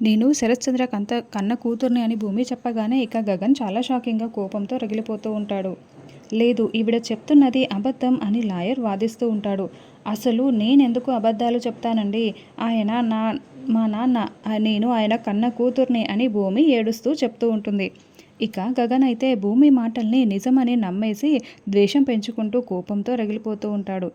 నేను శరత్చంద్ర కంత కన్న కూతుర్ని అని భూమి చెప్పగానే ఇక గగన్ చాలా షాకింగ్గా కోపంతో రగిలిపోతూ ఉంటాడు. లేదు ఈవిడ చెప్తున్నది అబద్ధం అని లాయర్ వాదిస్తూ ఉంటాడు. అసలు నేనెందుకు అబద్ధాలు చెప్తానండి? ఆయన నా మా నాన్న నేను ఆయన కన్న కూతుర్ని అని భూమి ఏడుస్తూ చెప్తూ ఉంటుంది. ఇక గగన్ అయితే భూమి మాటల్ని నిజమని నమ్మేసి ద్వేషం పెంచుకుంటూ కోపంతో రగిలిపోతూ ఉంటాడు.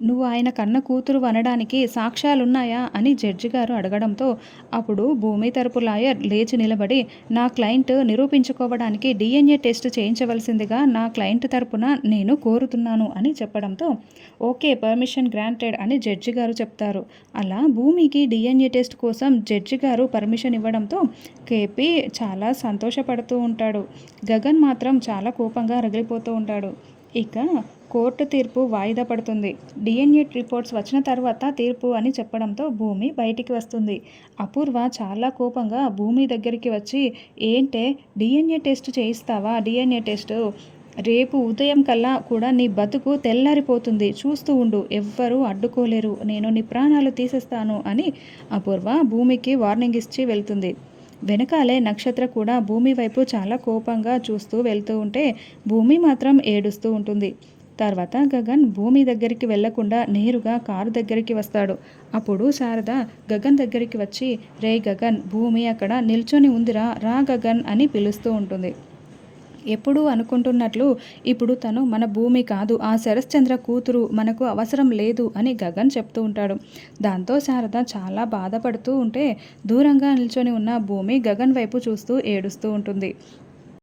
నువ్వు ఆయన కన్న కూతురు అనడానికి సాక్ష్యాలున్నాయా అని జడ్జి గారు అడగడంతో అప్పుడు భూమి తరపు లాయర్ లేచి నిలబడి నా క్లయింట్ నిరూపించుకోవడానికి డిఎన్ఏ టెస్ట్ చేయించవలసిందిగా నా క్లయింట్ తరపున నేను కోరుతున్నాను అని చెప్పడంతో ఓకే పర్మిషన్ గ్రాంటెడ్ అని జడ్జి గారు చెప్తారు. అలా భూమికి డిఎన్ఏ టెస్ట్ కోసం జడ్జి గారు పర్మిషన్ ఇవ్వడంతో కేపీ చాలా సంతోషపడుతూ ఉంటాడు. గగన్ మాత్రం చాలా కోపంగా రగిలిపోతూ ఉంటాడు. ఇక కోర్టు తీర్పు వాయిదా పడుతుంది. డిఎన్ఏ రిపోర్ట్స్ వచ్చిన తర్వాత తీర్పు అని చెప్పడంతో భూమి బయటికి వస్తుంది. అపూర్వ చాలా కోపంగా భూమి దగ్గరికి వచ్చి ఏంటే డిఎన్ఏ టెస్ట్ చేయిస్తావా? డిఎన్ఏ టెస్ట్ రేపు ఉదయం కల్లా కూడా నీ బతుకు తెల్లారిపోతుంది. చూస్తూ ఉండు ఎవ్వరూ అడ్డుకోలేరు. నేను నీ ప్రాణాలు తీసేస్తాను అని అపూర్వ భూమికి వార్నింగ్ ఇచ్చి వెళ్తుంది. వెనకాలే నక్షత్ర కూడా భూమి వైపు చాలా కోపంగా చూస్తూ వెళ్తూ ఉంటే భూమి మాత్రం ఏడుస్తూ ఉంటుంది. తర్వాత గగన్ భూమి దగ్గరికి వెళ్ళకుండా నేరుగా కారు దగ్గరికి వస్తాడు. అప్పుడు శారద గగన్ దగ్గరికి వచ్చి రే గగన్ భూమి అక్కడ నిల్చొని ఉందిరా రా గగన్ అని పిలుస్తూ ఉంటుంది. ఎప్పుడూ అనుకుంటున్నట్లు ఇప్పుడు తను మన భూమి కాదు ఆ శరశ్చంద్ర కూతురు మనకు అవసరం లేదు అని గగన్ చెప్తూ ఉంటాడు. దాంతో శారద చాలా బాధపడుతూ ఉంటే దూరంగా నిల్చొని ఉన్న భూమి గగన్ వైపు చూస్తూ ఏడుస్తూ ఉంటుంది.